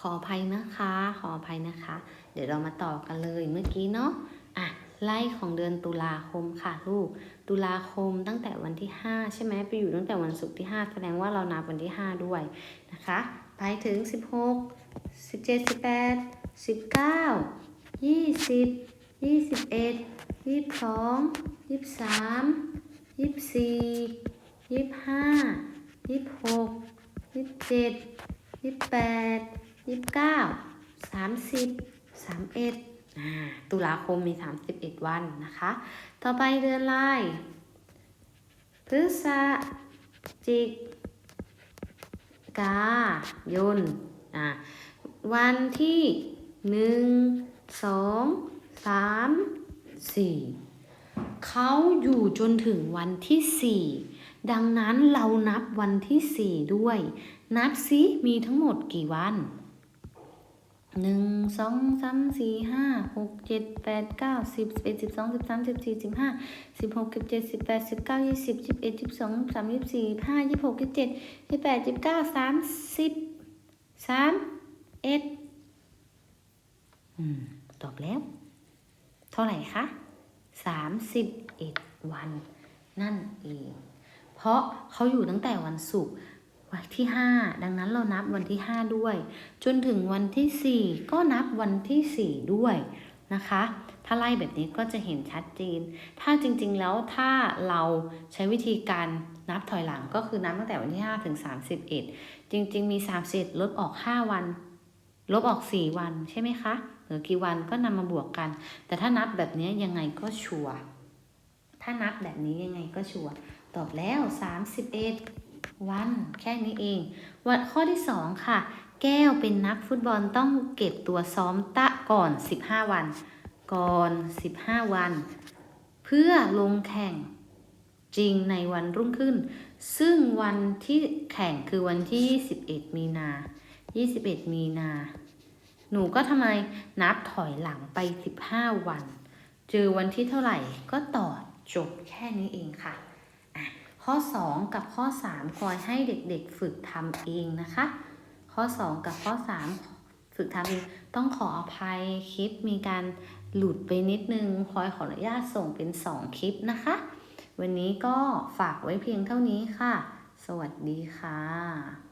ขออภัยนะคะ ขออภัยนะคะ เดี๋ยวเรามาต่อกันเลยเมื่อกี้เนาะอะไล่ของเดือนตุลาคมค่ะลูก ตุลาคมตั้งแต่วันที่ 5 ใช่ไหมไปอยู่ตั้งแต่วันศุกร์ที่ 5 แสดงว่าเรานับวันที่ 5 ด้วยนะคะ ไปถึง 16 17 18 19 20 21 22 23 24 25 26 27 28 29 30 31อ่าตุลาคมมี31วันนะคะ ต่อไปเดือนลายพฤศจิกายนอ่าวันที่หนึ่งสองสามสี่เขาอยู่จนถึงวันที่สี่ดังนั้นเรานับวันที่สี่ด้วย นับซิมีทั้งหมดกี่วัน หนึ่งสองสามสี่ห้าหกเจ็ดแปดเก้าสิบสิบเอ็ดสิบสองสิบสามสิบสี่สิบห้าสิบหกสิบเจ็ดสิบแปดสิบเก้ายี่สิบสิบเอ็ดสิบสองสามยี่สิบสี่ห้ายี่สิบหกยี่สิบเจ็ดยี่สิบแปดยี่สิบเก้าสามสิบสามเอ็ดอืมตอบแล้ว เท่าไหร่คะสามสิบเอ็ดวัน นั่นเอง เพราะเขาอยู่ตั้งแต่วันศุกร์ วันที่ 5 ดังนั้นเรานับวันที่ 5 ด้วย จนถึงวันที่ 4 ก็นับวันที่ 4 ด้วยนะคะ ถ้าไล่แบบนี้ก็จะเห็นชัดเจน ถ้าจริงๆแล้วถ้าเราใช้วิธีการนับถอยหลังก็คือนับตั้งแต่วันที่ 5 ถึง 31 จริงๆมี 31ลดออก 5 วัน ลบออก 4 วันใช่ไหมคะหรือกี่วันก็นำมาบวกกัน แต่ถ้านับแบบนี้ยังไงก็ชัวร์ถ้านับแบบนี้ยังไงก็ชัวร์ตอบแล้ว 31 วัน แค่นี้เองวันข้อที่ 2 ค่ะ แก้วเป็นนักฟุตบอลต้องเก็บตัวซ้อมตะก่อน 15 วัน ก่อน 15 วัน เพื่อลงแข่งจริงในวันรุ่งขึ้น ซึ่งวันที่แข่งคือวันที่ 21 มีนา 21 มีนา หนูก็ทำไมนับถอยหลังไป 15 วัน เจอวันที่เท่าไหร่ก็ต่อจบแค่นี้เองค่ะอะ ข้อ 2 กับข้อ 3 คอยให้เด็กๆฝึกทำเองนะคะ ข้อ 2 กับข้อ 3 ฝึกทำเองต้องขออภัยคลิปมีการหลุดไปนิดนึงคอยขออนุญาตส่งเป็น 2 คลิปนะคะ วันนี้ก็ฝากไว้เพียงเท่านี้ค่ะ สวัสดีค่ะ